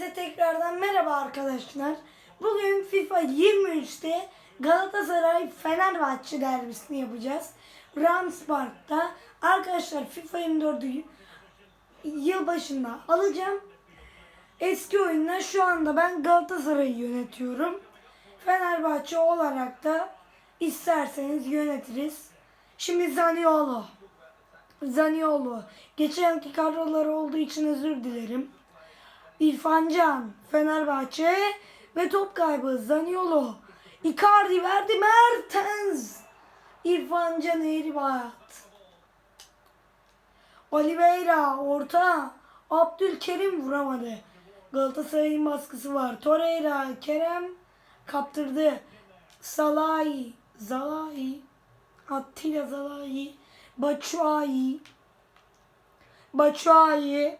Hepinize tekrardan merhaba arkadaşlar. Bugün FIFA 23'te Galatasaray Fenerbahçe derbisini yapacağız. Rams. Arkadaşlar FIFA 24'ü yılbaşında alacağım. Eski oyunlar şu anda ben Galatasaray'ı yönetiyorum. Fenerbahçe olarak da isterseniz yönetiriz. Şimdi Zaniolo. Zaniolo. Geçen yılki kadroları olduğu için özür dilerim. İrfan Can, Fenerbahçe ve top kaybı Zaniolo. Icardi verdi Mertens. İrfan Can Eğribat. Oliveira orta. Abdülkerim vuramadı. Galatasaray'ın baskısı var. Torreira, Kerem kaptırdı. Salahi, Zalahi, Attila Zalahi, Batshuayi, Batshuayi,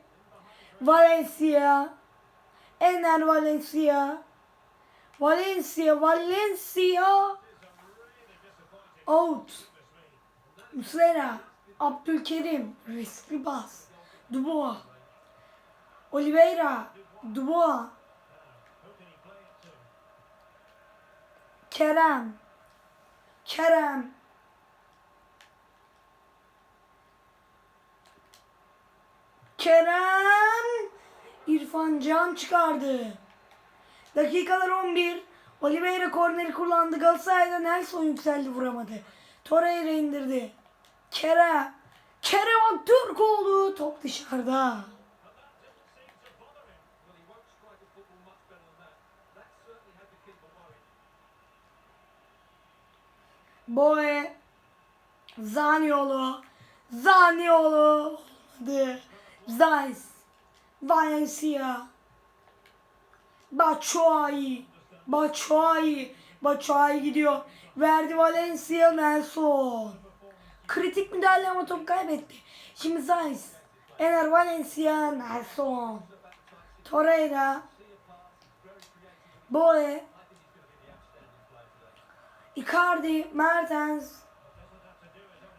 Valencia, Ener Valencia, Valencia, Valencia, out, Muslera, Abdülkerim, riskli bas, Dubois, Oliveira, Dubois, Kerem, Kerem, Kerem İrfan Can çıkardı. Dakikalar 11. Oliveira korneri kullandı. Galatasaray'da Nelson yükseldi vuramadı. Torreira indirdi. Kerem. Kerem Aktürkoğlu. Top dışarıda. Boye. Zaniolo. Zaniolo. Olmadı. Zeiss. Valencia. Batshuayi. Batshuayi. Batshuayi gidiyor. Verdi Valencia Nelson. Kritik müdahale ama top kaybetti. Şimdi Zeiss. Ener Valencia Nelson. Torreira. Boye. Icardi. Mertens.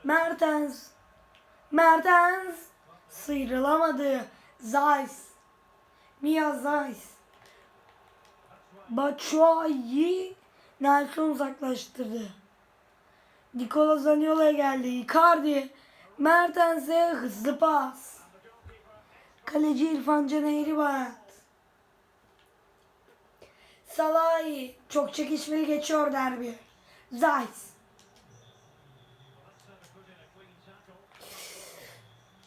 Mertens. Mertens. Sıyrılamadı. Zeiss. Mia Zeiss. Batshuayi Nelson uzaklaştırdı. Nikola Zaniolo'ya geldi. Icardi. Mertens'e hızlı pas. Kaleci İrfan Can Eğribat. Salahi. Çok çekişmeli geçiyor derbi. Zeiss.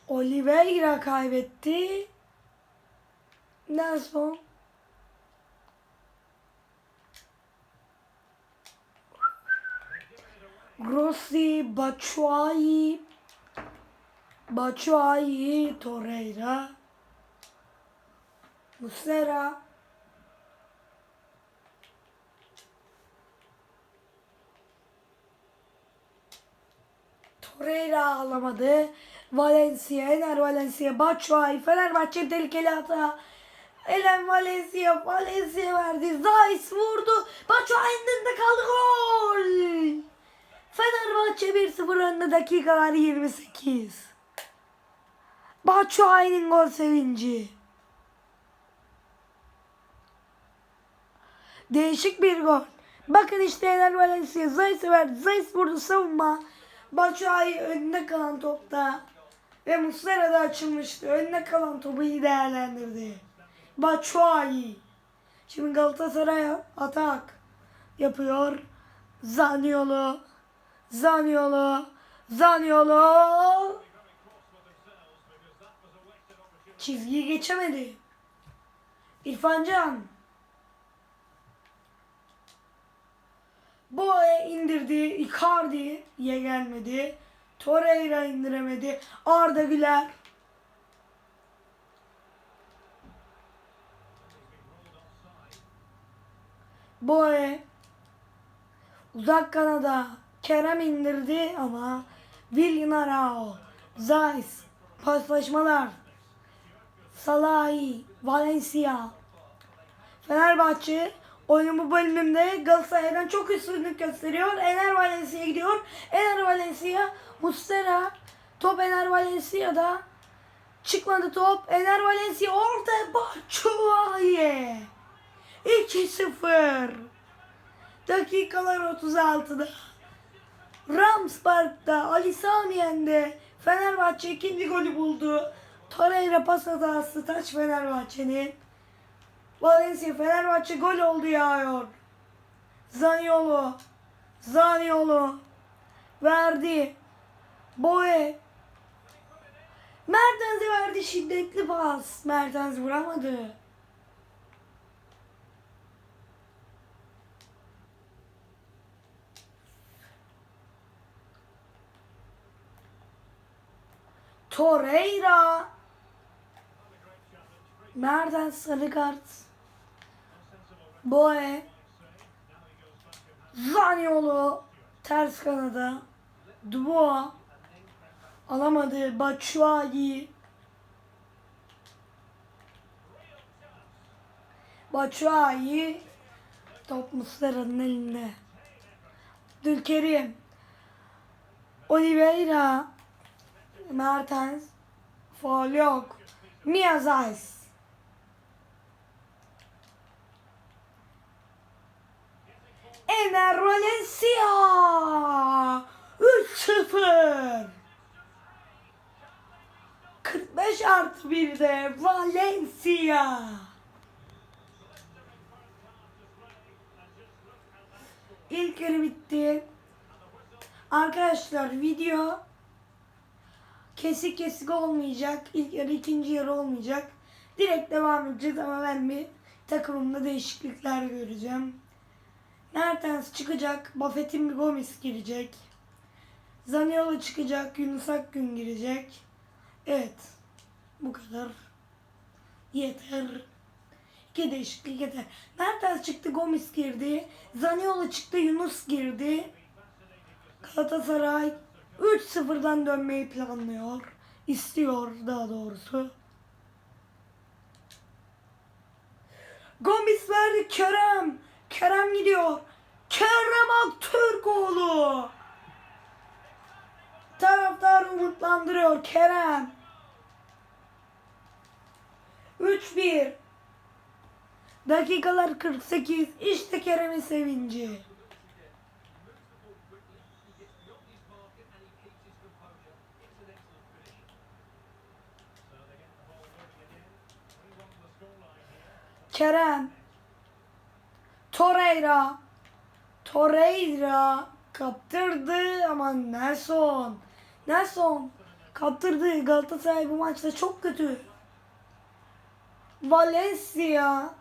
Oliveira kaybetti. Nelson. Grossi, Batshuayi, Batshuayi, Torreira, Muslera, Torreira alamadı. Valencia, Ener Valencia, Batshuayi, Fenerbahçe tehlikeli hata. Elen Valencia, Valencia verdi. Zeiss vurdu. Batshuayi'nin de kaldı gol. Fenerbahçe 1-0 önde dakikalar 28. Batshuayi'nin gol sevinci. Değişik bir gol. Bakın işte Ener Valencia Zeiss'e verdi. Zeiss vurdu savunma. Batshuayi önünde kalan topta. Ve Muslera da açılmıştı. Önüne kalan topu iyi değerlendirdi. Batshuayi. Şimdi Galatasaray atak yapıyor. Zaniolo. Zaniolo. Zaniolo. Çizgiyi geçemedi. İrfan Can. Boye indirdi. Icardi'ye gelmedi. Torreira indiremedi. Arda Güler. Boye. Uzak kanada. Kerem indirdi ama Willian Arao. Zeiss. Paslaşmalar. Salahi. Valencia. Fenerbahçe oyunun bu bölümünde Galatasaray'dan çok üstünlük gösteriyor. Ener Valencia gidiyor. Ener Valencia, Mustera, top Ener Valencia'da. Çıkmadı top. Ener Valencia orta Batshuayi. 2-0. Dakikalar 36'da. Rams Park'ta Ali Sami yendi. Fenerbahçe ikinci golü buldu. Torreira pas hatası taç Fenerbahçe'nin. Valencia Fenerbahçe gol oldu yağıyor. Zaniolo. Zaniolo. Verdi. Boye. Mertens'e verdi şiddetli pas. Mertens vuramadı. Torreira. Mertens sarı kart. Boye. Zaniolo. Ters kanada. Dubois. Alamadı. Batshuayi. Batshuayi. Top Muslera'nın elinde. Dülkerim. Oliveira. Mertens. Faul yok. Ener Valencia. 3-0. 45 artı 1'de Valencia. İlk yarı bitti. Arkadaşlar video kesik kesik olmayacak. İlk yarı ikinci yarı olmayacak. Direkt devam edeceğiz ama ben bir takımımda değişiklikler göreceğim. Mertens çıkacak. Buffett'in Gomis girecek. Zaniolo çıkacak. Yunus Akgün girecek. Evet. Bu kadar. Yeter. İki değişiklik yeter. Mertens çıktı. Gomis girdi. Zaniolo çıktı. Yunus girdi. Galatasaray 3-0'dan dönmeyi planlıyor. İstiyor daha doğrusu. Gomis verdi Kerem. Kerem gidiyor. Kerem Aktürkoğlu. Taraftarı umutlandırıyor Kerem. 3-1. Dakikalar 48. İşte Kerem'in sevinci. Kerem. Torreira. Torreira kaptırdı ama Nelson. Nelson kaptırdı. Galatasaray bu maçta çok kötü. Valencia.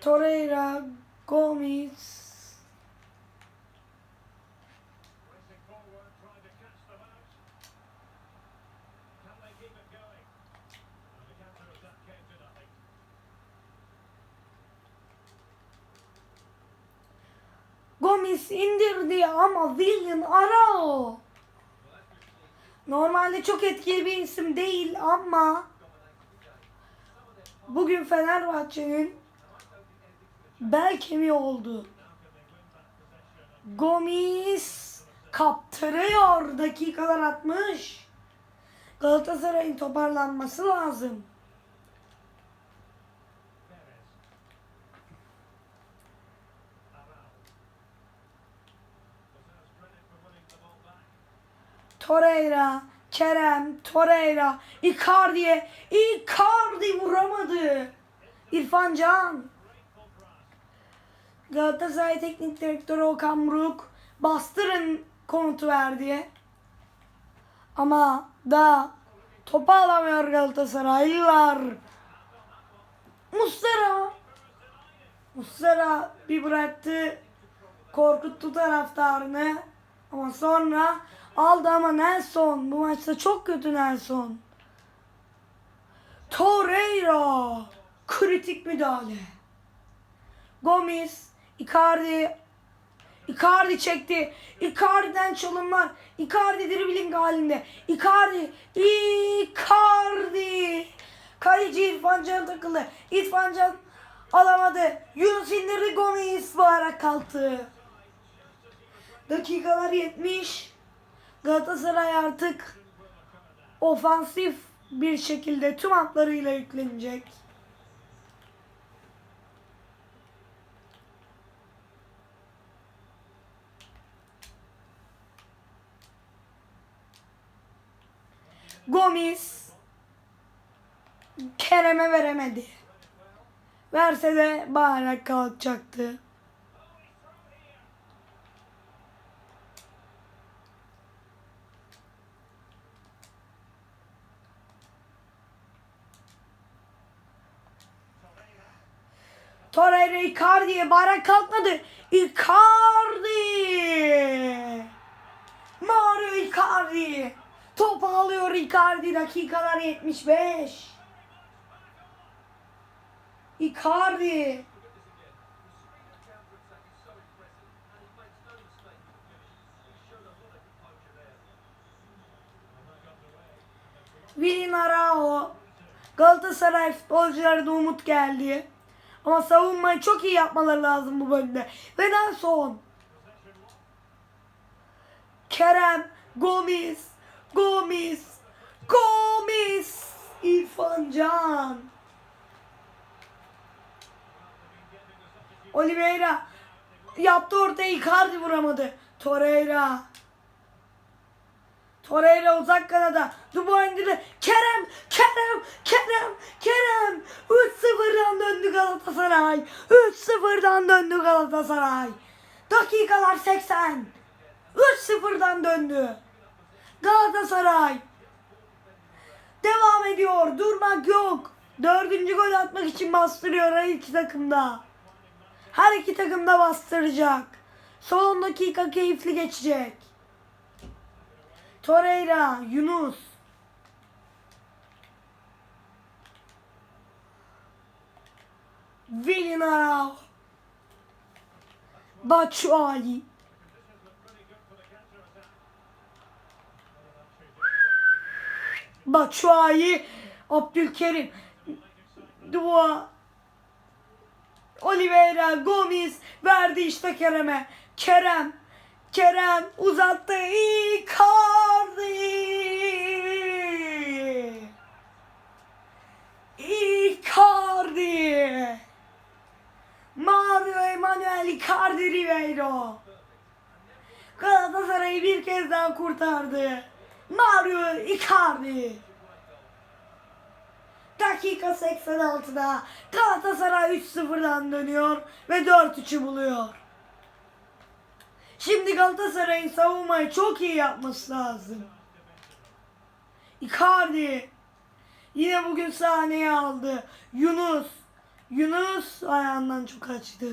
Torreira, Gomis. Gomis indirdi ama William Arao. Normalde çok etkili bir isim değil ama bugün Fenerbahçe'nin bel kemiği oldu. Gomis kaptırıyor. Dakikalar 60. Galatasaray'ın toparlanması lazım. Torreira, Kerem, Torreira, Icardi'ye, Icardi vuramadı. İrfan Can. Galatasaray Teknik Direktörü Okan Buruk bastırın komutu verdi. Ama da topu alamıyor Galatasaraylılar. Mustera. Mustera bir bıraktı. Korkuttu taraftarını. Ama sonra aldı ama Nelson. Bu maçta çok kötü Nelson. Torreira. Kritik müdahale. Gomis. Icardi. Icardi çekti. Icardi'den çalımlar. Icardi dribbling halinde. Icardi. Icardi. Kaleci İrfan Can takıldı. İrfan Can alamadı. Yunus indirdi. Gomis bağırarak kalktı. Dakikalar 70. Galatasaray artık ofansif bir şekilde tüm hatlarıyla yüklenecek. Gomis Kerem'e veremedi. Verse de bağırarak kalkacaktı. Torreira Icardi'ye bağırarak kalkmadı. Icardi! Mario Icardi! Top alıyor Icardi dakikalar 75. Icardi! Willian Arao. Galatasaray futbolcularına umut geldi. Ama savunmayı çok iyi yapmaları lazım bu bölümde. Ve en son Kerem Gomis Gomis Gomis İrfan Can Oliveira yaptı ortaya Icardi vuramadı. Torreira Torreira uzak kanada. Dubois indirdi. Kerem, Kerem, Kerem, Kerem. 3-0'dan döndü Galatasaray. 3-0'dan döndü Galatasaray. Dakikalar 80. 3-0'dan döndü. Galatasaray. Devam ediyor. Durmak yok. Dördüncü gol atmak için bastırıyor her iki takımda. Her iki takım da bastıracak. Son dakika keyifli geçecek. Torreira, Yunus. Villarreal. Batshuayi. Batshuayi, Abdülkerim, Dua, Oliveira, Gomis verdi işte Kerem'e. Kerem, Kerem uzattı. Icardi. Icardi. Mario Emanuel Icardi Ribeiro. Galatasaray'ı bir kez daha kurtardı. Mario Icardi. Dakika 86'da Galatasaray 3-0'dan dönüyor ve 4-3'ü buluyor. Şimdi Galatasaray'ın savunmayı çok iyi yapması lazım. Icardi yine bugün sahneye aldı. Yunus Yunus ayağından çok açtı.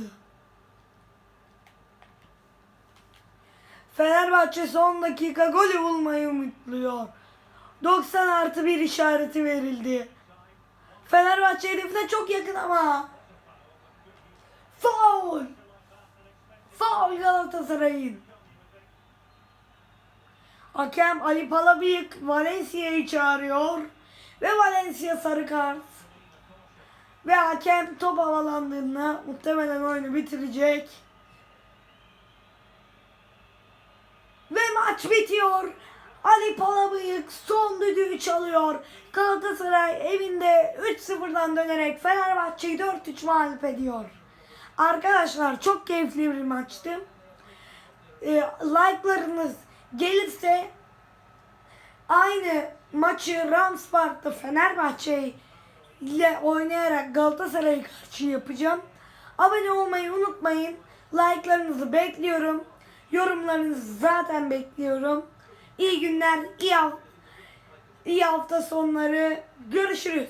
Fenerbahçe son dakika golü bulmayı umutluyor. 90 artı bir işareti verildi. Fenerbahçe hedefine çok yakın ama. Foul. Foul Galatasaray'ın. Hakem Ali Palabıyık Valencia'yı çağırıyor. Ve Valencia sarı kart. Ve hakem top havalandığında muhtemelen oyunu bitirecek. Ve maç bitiyor. Ali Palabıyık son düdüğü çalıyor. Galatasaray evinde 3-0'dan dönerek Fenerbahçe'yi 4-3 mağlup ediyor. Arkadaşlar çok keyifli bir maçtı. Ee, like'larınız gelirse aynı maçı Ramspark'ta Fenerbahçe ile oynayarak Galatasaray'a karşı yapacağım. Abone olmayı unutmayın. Like'larınızı bekliyorum. Yorumlarınızı zaten bekliyorum. İyi günler, iyi, iyi hafta sonları. Görüşürüz.